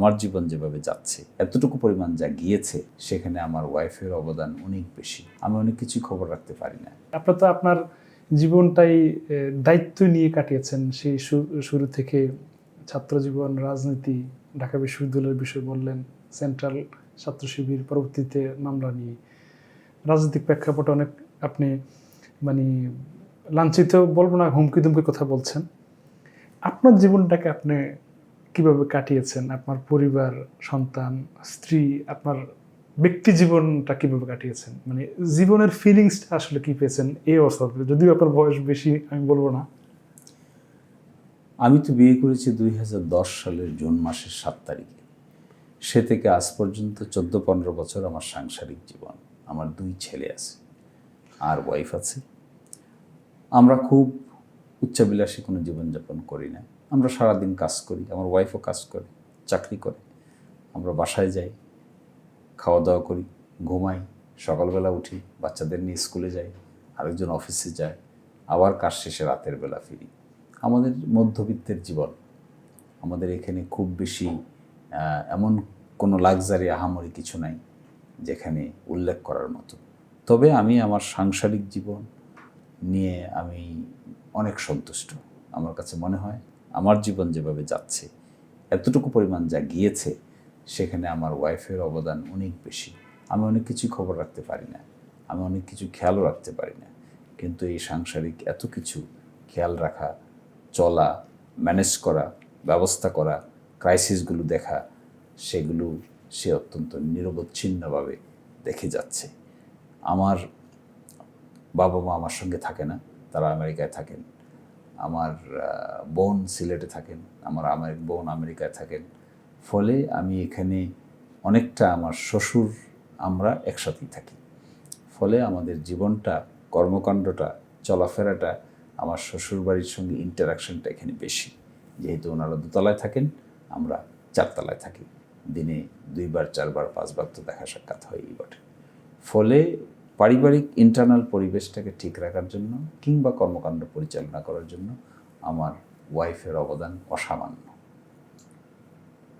আমার জীবন যেভাবে যাচ্ছে, এতটুকু পরিমাণ যা গিয়েছে, সেখানে আমার ওয়াইফের অবদান অনেক বেশি। আমি অনেক কিছু খবর রাখতে পারি না। আপনার তো আপনার জীবনটাই দায়িত্ব নিয়ে কাটিয়েছেন। সেই শুরু থেকে ছাত্র জীবন, রাজনীতি, ঢাকা বিশ্ববিদ্যালয়ের বিষয় বললেন, সেন্ট্রাল ছাত্র শিবির পরবর্তীতে মামলা নিয়ে। রাজনৈতিক প্রেক্ষাপটে অনেক আপনি মানে লাঞ্ছিত, বলব না হুমকি দুমকি কথা বলছেন। আপনার জীবনটাকে আপনি কীভাবে কাটিয়েছেন আপনার পরিবার, সন্তান, স্ত্রী, আপনার ব্যক্তি জীবনটা কীভাবে কাটিয়েছেন? মানে জীবনের ফিলিংসটা আসলে কি পেয়েছেন এই অবস্থাতে? যদিও আপনার বয়স বেশি, আমি বলব না। আমি তো বিয়ে করেছি দুই হাজার দশ সালের জুন মাসের সাত তারিখে। সে থেকে আজ পর্যন্ত চোদ্দ পনেরো বছর আমার সাংসারিক জীবন। আমার দুই ছেলে আছে, আর ওয়াইফ আছে। আমরা খুব উচ্চাবিলাসী কোনো জীবনযাপন করি না। আমরা সারাদিন কাজ করি, আমার ওয়াইফও কাজ করে, চাকরি করে। আমরা বাসায় যাই খাওয়া দাওয়া করি, ঘুমাই, সকালবেলা উঠি, বাচ্চাদের নিয়ে স্কুলে যাই, আরেকজন অফিসে যায়, আবার কাজ শেষে রাতের বেলা ফিরি। আমাদের মধ্যবিত্তের জীবন, আমাদের এখানে খুব বেশি এমন কোনো লাক্সারি আহামরি কিছু নাই, যেখানে উল্লেখ করার মতো। তবে আমি আমার সাংসারিক জীবন নিয়ে আমি অনেক সন্তুষ্ট। আমার কাছে মনে হয় আমার জীবন যেভাবে যাচ্ছে, এতটুকু পরিমাণ যা গিয়েছে, সেখানে আমার ওয়াইফের অবদান অনেক বেশি। আমি অনেক কিছু খবর রাখতে পারি না, আমি অনেক কিছু খেয়ালও রাখতে পারি না। কিন্তু এই সাংসারিক এত কিছু খেয়াল রাখা, চলা ম্যানেজ করা, ব্যবস্থা করা ক্রাইসিসগুলো দেখা, সেগুলো সে অত্যন্ত নিরবচ্ছিন্নভাবে দেখে যাচ্ছে। আমার বাবা মা আমার সঙ্গে থাকে না, তারা আমেরিকায় থাকেন। আমার বোন সিলেটে থাকেন, আমার আমার, বোন আমেরিকায় থাকেন। ফলে আমি এখানে অনেকটা আমার শ্বশুর, আমরা একসাথেই থাকি। ফলে আমাদের জীবনটা, কর্মকাণ্ডটা, চলাফেরাটা, আমার শ্বশুর বাড়ির সঙ্গে ইন্টারাকশনটা এখানে বেশি। যেহেতু ওনারা দোতলায় থাকেন, আমরা চারতলায় থাকি। দিনে দুইবার, চারবার, পাঁচবার তো দেখা সাক্ষাৎ হয়ই বটে। ফলে পারিবারিক ইন্টারনাল পরিবেশটাকে ঠিক রাখার জন্য কিংবা কর্মকাণ্ড পরিচালনা করার জন্য আমার ওয়াইফের অবদান অসামান্য।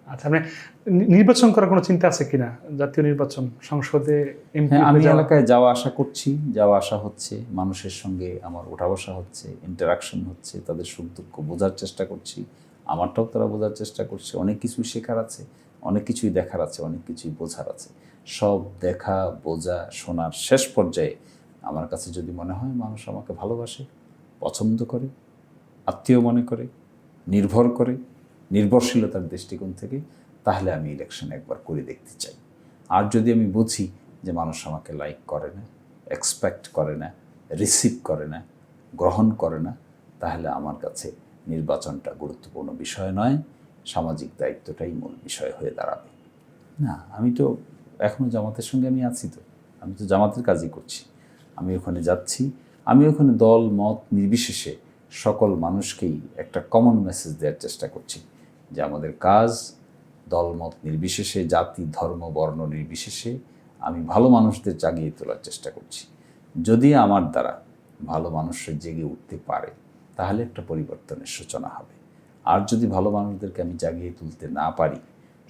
আচ্ছা মানে নির্বাচন করার কোনো চিন্তা আছে কিনা? জাতীয় নির্বাচন সংসদে হ্যাঁ আমি এলাকায় যাওয়া আসা করছি যাওয়া আসা হচ্ছে মানুষের সঙ্গে আমার ওঠা বসা হচ্ছে ইন্টারাকশন হচ্ছে তাদের সুখ দুঃখ বোঝার চেষ্টা করছি আমারটাও তারা বোঝার চেষ্টা করছে অনেক কিছুই শেখার আছে অনেক কিছুই দেখার আছে অনেক কিছুই বোঝার আছে। সব দেখা, বোঝা, শোনার শেষ পর্যায়ে আমার কাছে যদি মনে হয় মানুষ আমাকে ভালোবাসে, পছন্দ করে, আত্মীয় মনে করে, নির্ভর করে, নির্ভরশীলতার দৃষ্টিকোণ থেকে, তাহলে আমি ইলেকশন একবার করে দেখতে চাই। আর যদি আমি বুঝি যে মানুষ আমাকে লাইক করে না এক্সপেক্ট করে না রিসিভ করে না, গ্রহণ করে না, তাহলে আমার কাছে নির্বাচনটা গুরুত্বপূর্ণ বিষয় নয়, সামাজিক দায়িত্বটাই মূল বিষয় হয়ে দাঁড়াবে। না, আমি তো এখনও জামাতের সঙ্গে আমি আছি তো। আমি তো জামাতের কাজই করছি। আমি ওখানে যাচ্ছি। আমি ওখানে দল, মত নির্বিশেষে সকল মানুষকেই একটা কমন মেসেজ দেওয়ার চেষ্টা করছি যে আমাদের কাজ দলমত নির্বিশেষে, জাতি, ধর্ম, বর্ণ নির্বিশেষে আমি ভালো মানুষদের জাগিয়ে তোলার চেষ্টা করছি। যদি আমার দ্বারা ভালো মানুষের জেগে উঠতে পারে, তাহলে একটা পরিবর্তনের সূচনা হবে। আর যদি ভালো মানুষদেরকে আমি জাগিয়ে তুলতে না পারি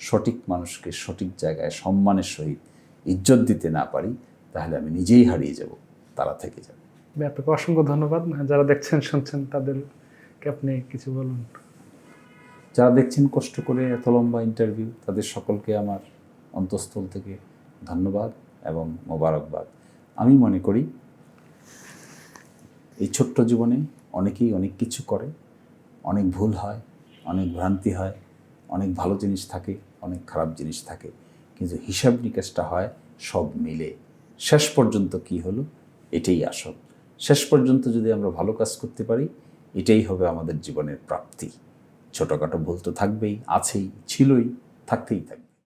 সঠিক মানুষকে সঠিক জায়গায় সম্মানের সহিত ইজ্জত দিতে না পারি তাহলে আমি নিজেই হারিয়ে যাব তারা থেকে যাবে। আপনাকে অসংখ্য ধন্যবাদ। যারা দেখছেন শুনছেন তাদেরকে আপনি কিছু বলুন। যারা দেখছেন কষ্ট করে এত লম্বা ইন্টারভিউ তাদের সকলকে আমার অন্তঃস্থল থেকে ধন্যবাদ এবং মোবারকবাদ। আমি মনে করি এই ছোট্ট জীবনে অনেকেই অনেক কিছু করে অনেক ভুল হয় অনেক ভ্রান্তি হয় অনেক ভালো জিনিস থাকে, অনেক খারাপ জিনিস থাকে। কিন্তু হিসাব নিকাশটা হয় সব মিলে। শেষ পর্যন্ত কি হলো? এটাই আসল। শেষ পর্যন্ত যদি আমরা ভালো কাজ করতে পারি, এটাই হবে আমাদের জীবনের প্রাপ্তি। ছোটোখাটো ভুল তো থাকবেই, আছেই, ছিলই, থাকতেই থাকবে।